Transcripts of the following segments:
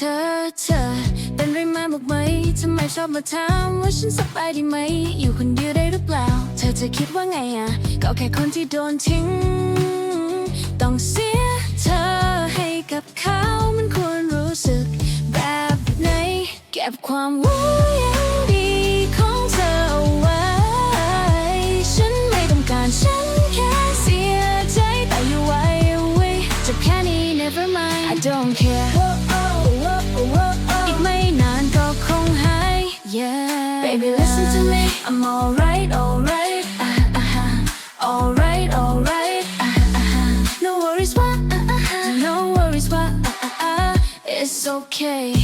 ธอเธอเป็นไรมาบอกไหมทำไมชอบมาถามว่าฉันสบายดีไหม อยู่คนเดียวได้หรือเปล่า เธอจะคิดว่าไงอะก็แค่คนที่โดนทิ้ง ต้องเสียเธอให้กับเขามันควรรู้สึกแบบไหน เก็บความ to me I'm alright alright ah, ah, ah. alright alright ah, ah, ah. no worries what ah, ah, ah. no worries what ah, ah, ah. it's okay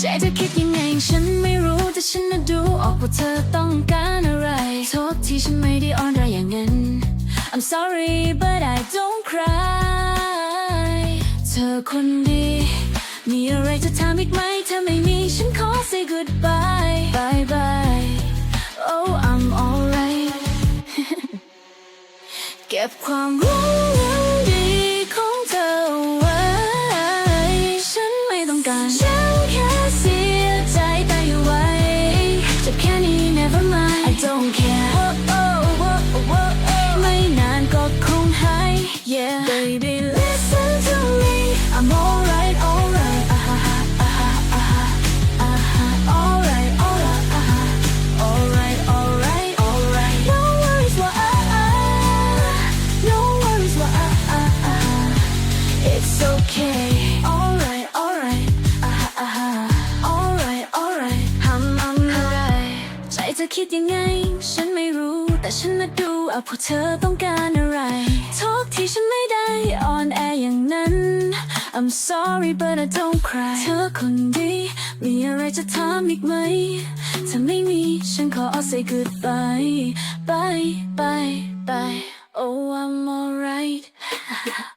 ใจเธอคิดยังไงฉันไม่รู้แต่ฉันน่ะดูออกว่าเธอต้องการอะไร โทษที่ฉันไม่ได้อ่อนแรงอย่างนั้น I'm sorry but I don't cry เธอคนดี มีอะไรจะถามอีกไหมถ้าไม่มีฉันขอ say goodbye bye bye oh I'm alright เก็บความรู้ baby listen to me I'm alright alright ah, ah, ah, ah, ah, ah. alright alright ah, ah. alright alright alright no worries what ah, ah. no worries what ah, ah, ah. it's okay alright alright ah, ah, ah. alright alright I'm I'm alright ใจเธอคิดยังไง ฉันไม่รู้แต่ฉันน่ะดูเอาพวกเธอต้องการอะไรโทษที่ฉันไม่ได้ I'm sorry but I don't cry. เธอคนดี มีอะไรจะถามอีกไหม ถ้าไม่มี ฉันขอ I'll say goodbye. Bye bye bye. Oh I'm alright.